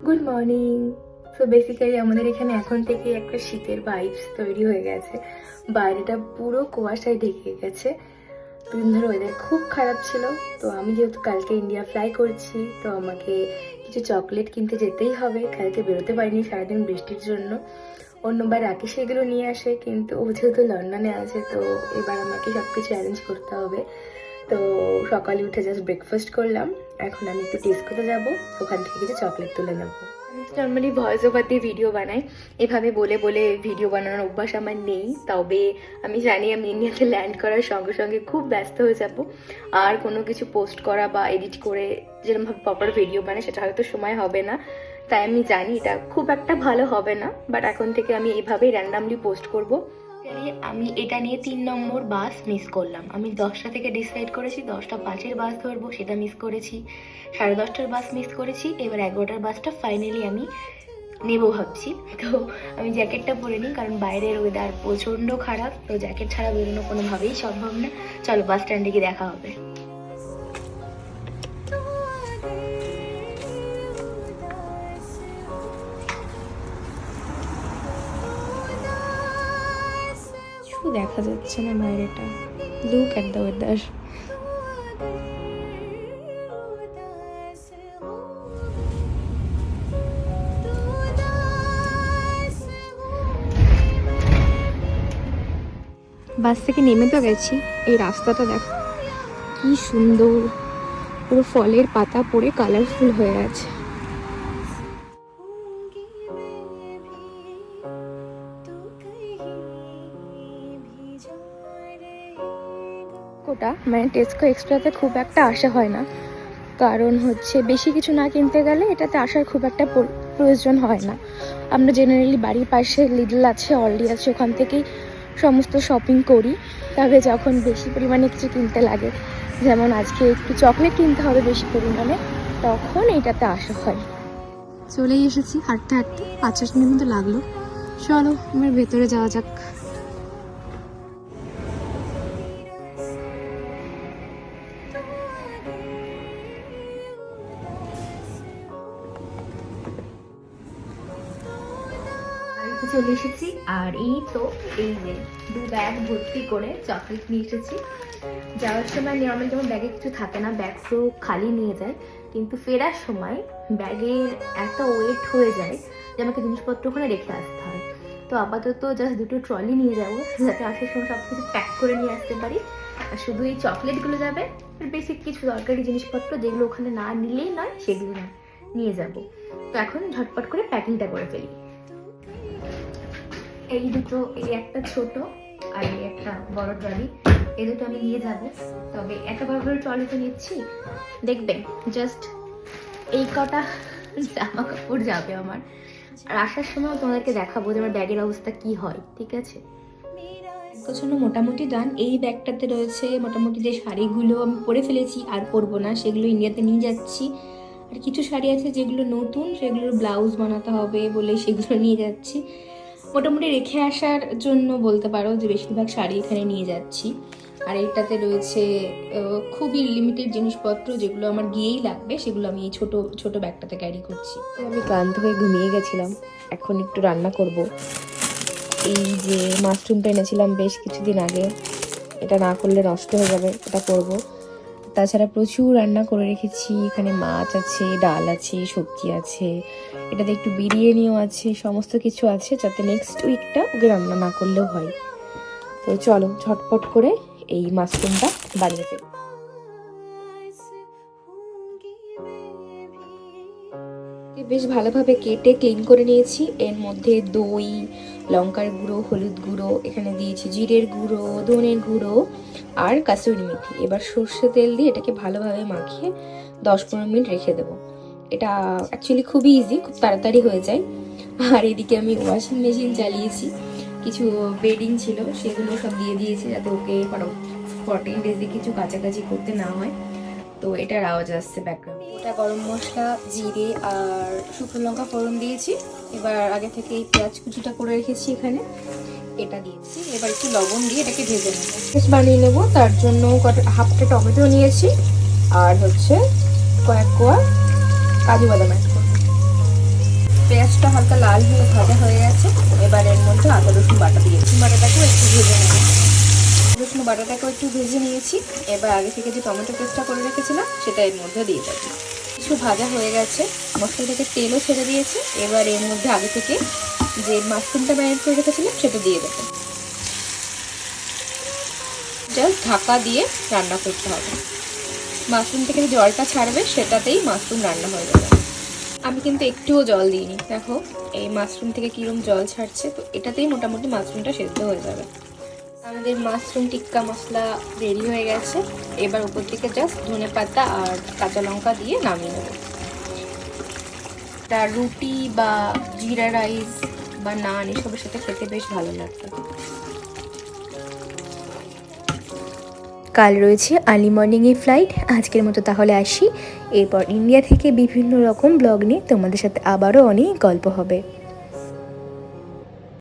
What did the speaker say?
Good morning তো basically আমাদের এখানে এখন থেকে একটা শীতের ভাইবস তৈরি হয়ে গেছে। বাইরেটা পুরো কুয়াশায় ঢেকে গেছে। দুদিন ধরে ওয়েদার খুব খারাপ ছিল। তো আমি যেহেতু কালকে ইন্ডিয়া ফ্লাই করছি, তো আমাকে কিছু চকলেট কিনতে যেতেই হবে। কালকে বেরোতে পারিনি সারাদিন বৃষ্টির জন্য। অন্যবার রাকেশ এগুলো নিয়ে আসে, কিন্তু ও যেহেতু লন্ডনে আছে, তো এবার আমাকে সব কিছু অ্যারেঞ্জ করতে হবে। তো সকালে উঠে জাস্ট ব্রেকফাস্ট করলাম। এখন আমি একটু টেস্ট করে যাব, ওখান থেকে কিছু চকলেট তুলে নেব। নর্মালি ভয়েস ওভার দিয়ে ভিডিও বানাই। এভাবে বলে বলে ভিডিও বানানোর অভ্যাস আমার নেই, তবে আমি জানি আমি ইন্ডিয়াতে ল্যান্ড করার সঙ্গে সঙ্গে খুব ব্যস্ত হয়ে যাব। আর কোনো কিছু পোস্ট করা বা এডিট করে যেরকমভাবে প্রপার ভিডিও বানাই, সেটা হয়তো সময় হবে না। তাই আমি জানি এটা খুব একটা ভালো হবে না বাট এখন থেকে আমি এভাবেই র্যান্ডামলি পোস্ট করব। আমি এটা নিয়ে তিন নম্বর বাস মিস করলাম। আমি দশটা থেকে ডিসাইড করেছি, দশটা পাঁচের বাস ধরবো, সেটা মিস করেছি। সাড়ে দশটার বাস মিস করেছি, এবার এগারোটার বাসটা ফাইনালি আমি নেব ভাবছি। তো আমি জ্যাকেটটা পরে নিই, কারণ বাইরের ওয়েদার প্রচণ্ড খারাপ, তো জ্যাকেট ছাড়া বেরোনো কোনোভাবেই সম্ভব না। চলো বাস স্ট্যান্ডে গিয়ে দেখা হবে। কিছু দেখা যাচ্ছে না বাইরেটা look at the weather bus থেকে নেমে তো গেছি। এই রাস্তাটা দেখো, কি সুন্দর। পুরো ফলের পাতা পড়ে কালারফুল হয়ে আছে। কোটা মানে টেস্কো এক্সট্রাতে খুব একটা আসা হয় না। কারণ হচ্ছে বেশি কিছু না কিনতে গেলে এটাতে আসার খুব একটা প্রয়োজন হয় না। আমরা জেনারেলি বাড়ির পাশে লিডল আছে অলডি আছে, ওখান থেকেই সমস্ত শপিং করি। তবে যখন বেশি পরিমাণে কিছু কিনতে লাগে, যেমন আজকে একটু চকলেট কিনতে হবে বেশি পরিমাণে, তখন এটাতে আসা হয়। চলেই এসেছি হাঁটতে হাঁটতে। পাঁচ মিনিট মতো লাগল। চলো এবার ভেতরে যাওয়া যাক। বাড়িতে চলে এসেছি। আর এই তো, এই যে দু ব্যাগ ভর্তি করে চকলেট নিয়ে এসেছি। যাওয়ার সময় নর্মাল যেমন ব্যাগে কিছু থাকে না ব্যাগ তো খালি নিয়ে যায়। কিন্তু ফেরার সময় ব্যাগের এত ওয়েট হয়ে যায় যে আমাকে জিনিসপত্র ওখানে রেখে আসতে হয়। তো আপাতত জাস্ট দুটো ট্রলি নিয়ে যাব, যাতে আসার সময় সব কিছু প্যাক করে নিয়ে আসতে পারি। আর শুধু এই চকলেটগুলো যাবে, আর বেসিক কিছু দরকারি জিনিসপত্র যেগুলো ওখানে না নিলেই নয়, সেগুলো নিয়ে যাব। তো এখন ঝটপট করে প্যাকিংটা করে ফেলি। এই দুটো, এই একটা ছোট আর এই একটা বড় ট্রলি, এই দুটো আমি নিয়ে যাব। তবে এত বড় বড় ট্রলি তো নিচ্ছি। দেখবেন জাস্ট এই কটা জামা কাপড় যাবে আমার। আর আসার সময় তোমাদেরকে দেখাবো যে আমার ব্যাগের অবস্থা কি হয়, ঠিক আছে? জন্য মোটামুটি ডান এই ব্যাগটাতে রয়েছে মোটামুটি যে শাড়িগুলো আমি পরে ফেলেছি, আর পরবো না। সেগুলো ইন্ডিয়াতে নিয়ে যাচ্ছি। আর কিছু শাড়ি আছে যেগুলো নতুন, সেগুলোর ব্লাউজ বানাতে হবে বলে সেগুলো নিয়ে যাচ্ছি। মোটামুটি রেখে আসার জন্য বলতে পারো যে বেশিরভাগ শাড়ি এখানে নিয়ে যাচ্ছি। আর এটাতে রয়েছে খুবই লিমিটেড জিনিসপত্র যেগুলো আমার গিয়েই লাগবে, সেগুলো আমি এই ছোট ছোট ব্যাগটাতে ক্যারি করছি। আমি ক্লান্ত হয়ে ঘুমিয়ে গেছিলাম। এখন একটু রান্না করব। এই যে মাশরুমটা এনেছিলাম বেশ কিছুদিন আগে, এটা না করলে নষ্ট হয়ে যাবে, এটা করব। তাছাড়া প্রচুর রান্না করে রেখেছি। এখানে মাছ আছে, ডাল আছে, সবজি আছে। এটাতে একটু বিরিয়ানিও আছে, সমস্ত কিছু আছে যাতে নেক্সট উইকটা ওকে রান্না না করলেও হয়। তো চলো, ঝটপট করে এই মাশরুমটা বানিয়ে ফেলি। বেশ ভালোভাবে কেটে ক্লিন করে নিয়েছি। এর মধ্যে দই, লঙ্কার গুঁড়ো, হলুদ গুঁড়ো, এখানে দিয়েছি জিরের গুঁড়ো, ধনের গুঁড়ো। আর কাসুরি মেথি। এবার সর্ষে তেল দিয়ে এটাকে ভালোভাবে মাখিয়ে দশ পনেরো মিনিট রেখে দেবো। এটা অ্যাকচুয়ালি খুবই ইজি খুব তাড়াতাড়ি হয়ে যায়। আর এদিকে আমি ওয়াশিং মেশিন চালিয়েছি। কিছু বেডিং ছিল, সেগুলো সব দিয়ে দিয়েছি যাতে ওকে ফর্টিন ডেজে কিছু কাছাকাছি করতে না হয়। তো এটার আওয়াজ আসছে ব্যাকগ্রাউন্ড এটা গরম মশলা, জিরে আর শুকনো লঙ্কা ফোড়ন দিয়েছি। এবার আগে থেকে এই পেঁয়াজ কুচিটা করে রেখেছি এখানে। এটা দিয়েছি। এবার একটু লবণ দিয়ে এটাকে ভেজে নেব। বানিয়ে নেব, তার জন্য কটা হাফটা টমেটো নিয়েছি। আর হচ্ছে কয়েক কোয়া কাজু বাদাম অ্যাড পেঁয়াজটা হালকা লাল হয়ে ভাজা হয়ে গেছে। এবার এর মধ্যে আদা, রসুন বাটা দিয়ে রসুন বাটাটাকেও একটু ভেজে নেব। রসুন বাটাটাকেও একটু ভেজে নিয়েছি। এবার আগে থেকে যে টমেটো পেস্টটা করে রেখেছিলাম, সেটা এর মধ্যে দিয়ে দেবো। কিছু ভাজা হয়ে গেছে। মশলা থেকে তেলও ছেড়ে দিয়েছে। এবার এর মধ্যে আগে থেকে যে মাশরুমটা ম্যারিনেট করে রেখেছিলাম, সেটা দিয়ে দেবো। জাস্ট ঢাকা দিয়ে রান্না করতে হবে। মাশরুম থেকে যে জলটা ছাড়বে, সেটাতেই মাশরুম রান্না হয়ে যাবে। আমি কিন্তু একটুও জল দিইনি। দেখো, এই মাশরুম থেকে কীরকম জল ছাড়ছে, তো এটাতেই মোটামুটি মাশরুমটা সেদ্ধ হয়ে যাবে। আমাদের মাশরুম টিক্কা মশলা রেডি হয়ে গেছে। এবার উপর থেকে জাস্ট ধনে পাতা আর কাঁচা লঙ্কা দিয়ে নামিয়ে নেব। রুটি বা জিরা রাইস বা নান এসবের সাথে খেতে বেশ ভালো লাগবে কাল রয়েছে আর্লি মর্নিংয়ে ফ্লাইট। আজকের মতো তাহলে আসি। এরপর ইন্ডিয়া থেকে বিভিন্ন রকম ব্লগ নিয়ে তোমাদের সাথে আবারও অনেক গল্প হবে।